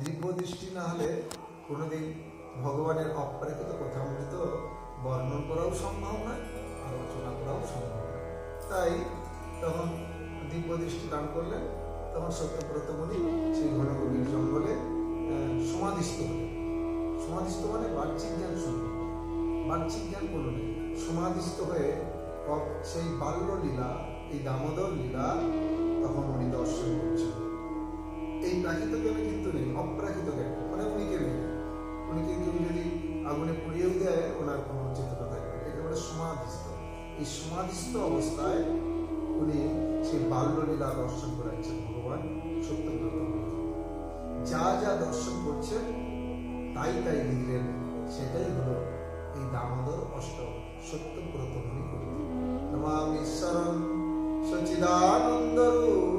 দিব্য দৃষ্টি না হলে কোনোদিন ভগবানের অপ্রাকৃত কথামৃত বর্ণন করাও সম্ভব নয়, আলোচনা করাও সম্ভব নয়। তাই তখন দিব্য দৃষ্টি দান করলেন তখন সত্যব্রত মুনি সেই ঘন গভীর জঙ্গলে সমাধিস্থ হলেন। সমাধিস্থ মানে বাহ্যিক জ্ঞান শুনল বাহ্যিক জ্ঞান কোনো নেই। সমাধিস্থ হয়ে সেই বাল্য লীলা এই দামোদর লীলা তখন উনি দর্শন করছেন। এই প্রাকৃত জ্ঞানে কিন্তু নেই, অপ্রাকৃত জ্ঞান। মানে উনিকে নেই। উনি কিন্তু যদি আগুনে পুড়িয়েও দেয়, ওনার কোনো চেতনা থাকবে। একেবারে সমাধিস্থ। এই সমাধিস্থ অবস্থায় উনি সেই বাল্য লীলা দর্শন করাচ্ছেন ভগবান সত্যব্রত যা যা দর্শন করছেন, তাই তাই লিখলেন। সেটাই হলো এই দামোদর অষ্ট সত্যব্রত মুনি করি নমামি ঈশ্বরম সচিদানন্দ রূপ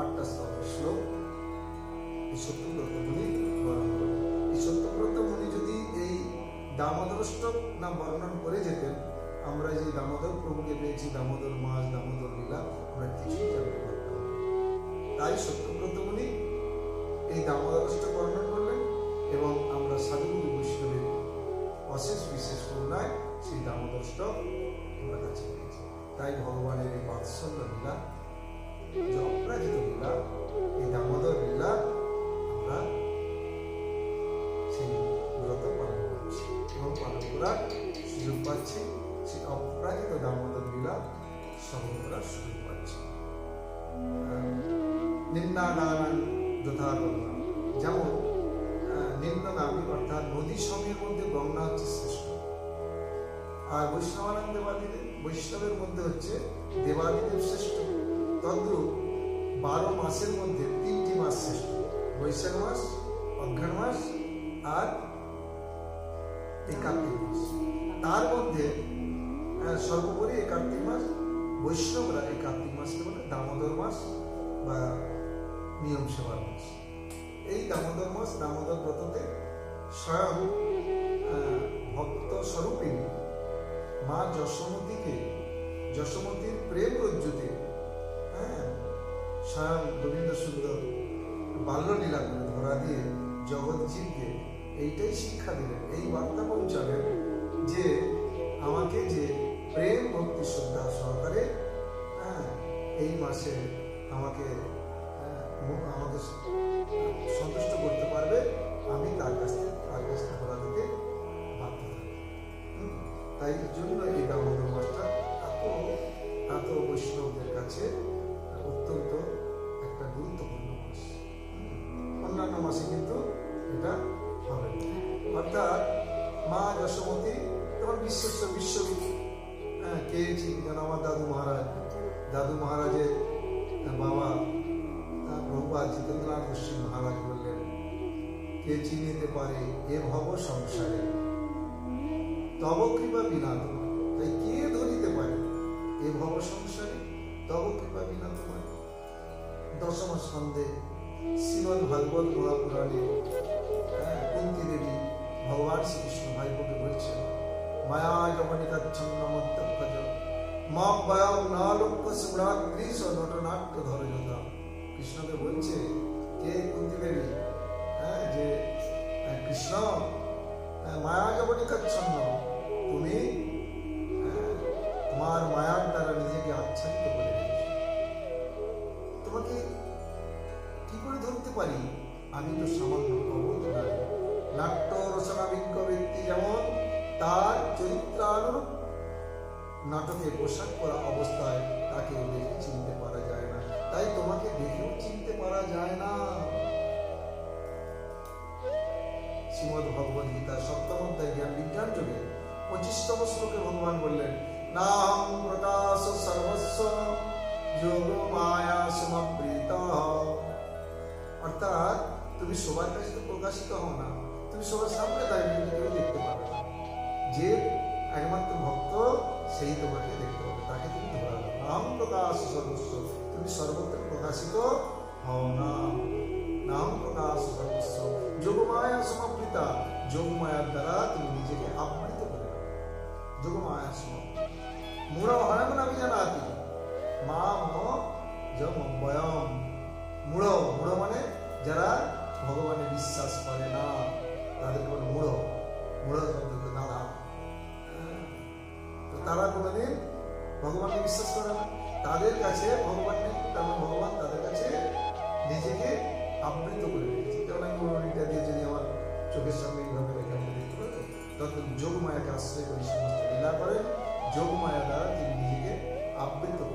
আটটা শ্লোক এই সত্যব্রত মুনি বর্ণন যদি এই দামোদরষ্টক না বর্ণন করে যেতেন, আমরা যে দামোদর প্রভুকে পেয়েছি, দামোদর মাস, দামোদর আমরা কিছুই জানতে পারতাম তাই সত্যব্রত মুনি এই দামোদরষ্ট বর্ণন করলেন এবং আমরা সাধুগুরু বৈষ্ণবের অশেষ বিশেষ করুণায় সেই দামোদরষ্ট আমরা কাছে পেয়েছি। তাই ভগবানের এই বাৎসল্য লীলা, যে অপরাজিত লীলা, এই দামোদর লীলা আমরা সেই ব্রত পালন করছি এবং পালন করার সুযোগ পাচ্ছি। সেই অপরাজিত দামোদর লীলা করার সুযোগ পাচ্ছি। নিম্নাদান যথা যেমন নিম্নগামী, অর্থাৎ নদী সমের মধ্যে গঙ্গা হচ্ছে শ্রেষ্ঠ। আর বৈষ্ণবানন্দ দেবাদিদেব, বৈষ্ণবের মধ্যে হচ্ছে দেবাদিদেব শ্রেষ্ঠ। তদ্রূপ বারো মাসের মধ্যে তিনটি মাস শ্রেষ্ঠ। বৈশাখ মাস, অঘ্রাণ মাস আর এই কার্তিক মাস। তার মধ্যে সর্বোপরি এই মাস, বৈষ্ণবরা এই কার্তিক মাসকে বলে দামোদর মাস বা নিয়ম সেবার মাস এই দামোদর মাস দামোদর ব্রততে স্বয়ং ভক্ত স্বরূপিণী মা যশোমতীকে, যশোমতীর প্রেম রজ্জুতে হ্যাঁ স্বয়ং গোবিন্দ সুন্দর বাল্যলীলা করে ধরা দিয়ে জগৎজীবকে এইটাই শিক্ষা দিলেন। এই বার্তা পৌঁছালেন যে আমাকে যে প্রেম, ভক্তি, শ্রদ্ধা সহকারে হ্যাঁ এই মাসে আমাকে আমাকে সন্তুষ্ট করতে পারবে, আমি তার কাছ থেকে, তার কাছ থেকে ধরা দিতে বাধ্য তাই জন্য এই দামোদর মাসটা এত এত বৈষ্ণবদের কাছে অত্যন্ত একটা গুরুত্বপূর্ণ মাস। অন্যান্য মাসে কিন্তু এটা হবে অর্থাৎ মা যশোমতী যেমন বিশ্বের বিশ্ববিদ হ্যাঁ কে যেন আমার দাদু মহারাজ? দাদু মহারাজের বাবা আহ, প্রভুপাদ জিতেন্দ্রনাথ গোস্বী মহারাজ বললেন কে চিনিতে পারে এ ভব সংসারে? তব কৃপা বিনা তাই কে ধরিতে পারে এ ভব সংসারে? তব কৃপা বিনা তোমার দশম স্কন্ধে শ্রীমদ ভাগবত মহাপুরাণে হ্যাঁ, কুন্তি দেবী ভগবান শ্রীকৃষ্ণ ভাইপোকে বলছেন মায়া যমনিকাচ্ছন্ন মত্তজ মা বয়াম না লক্ষ্য সুরাগ্রীষ নটনাট্য ধরজতা কৃষ্ণকে বলছে কে কুন্তি দেবী হ্যাঁ যে কৃষ্ণ মায়া যমনিকাচ্ছন্ন তুমি হ্যাঁ, তোমার মায়ার দ্বারা নিজেকে আচ্ছাদিত করে তোমাকে কি করে ধরতে পারি? আমি তো সামান্য অবোধ নারী নাট্য রচনাবিজ্ঞ ব্যক্তি যেমন তার চরিত্রানুরূপ নাটকে পোশাক পরা অবস্থায় তাকে শ্রীমদ ভগবদ গীতা সপ্তম অধ্যায় জ্ঞান বিজ্ঞান যুগে পঁচিশতম শ্লোকে ভগবান বললেন নাহম প্রকাশ সর্বস্ব যোগ মায়া সমাবৃত। অর্থাৎ তুমি সবার কাছে প্রকাশিত হও না, তুমি সবার সামনে দাঁড়িয়ে কেউ দেখতে পাবে যে একমাত্র ভক্ত, সেই তোমাকে দেখতে পাবে, তাকে তুমি ধরা নাম প্রকাশ সর্বস্ব, তুমি সর্বত্র প্রকাশিত হও না। নাম প্রকাশ সর্বস্ব। যোগমায়া সমপ্রিতা যোগমায়ার দ্বারা তুমি নিজেকে আবৃত করে যোগমায়া সম মূঢ় হরম নামি জানাতি মা ম যম বয়ম। মূঢ় মূঢ় মানে যারা ভগবানে বিশ্বাস করে না, তাদের বলে মূঢ়। মূঢ় শব্দ দাদা তো তারা কোনোদিন ভগবানকে বিশ্বাস করে না। তাদের কাছে ভগবান নেই তেমন ভগবান তাদের কাছে নিজেকে जो घुमाया था ज़िंदगी के आप बिल्कुल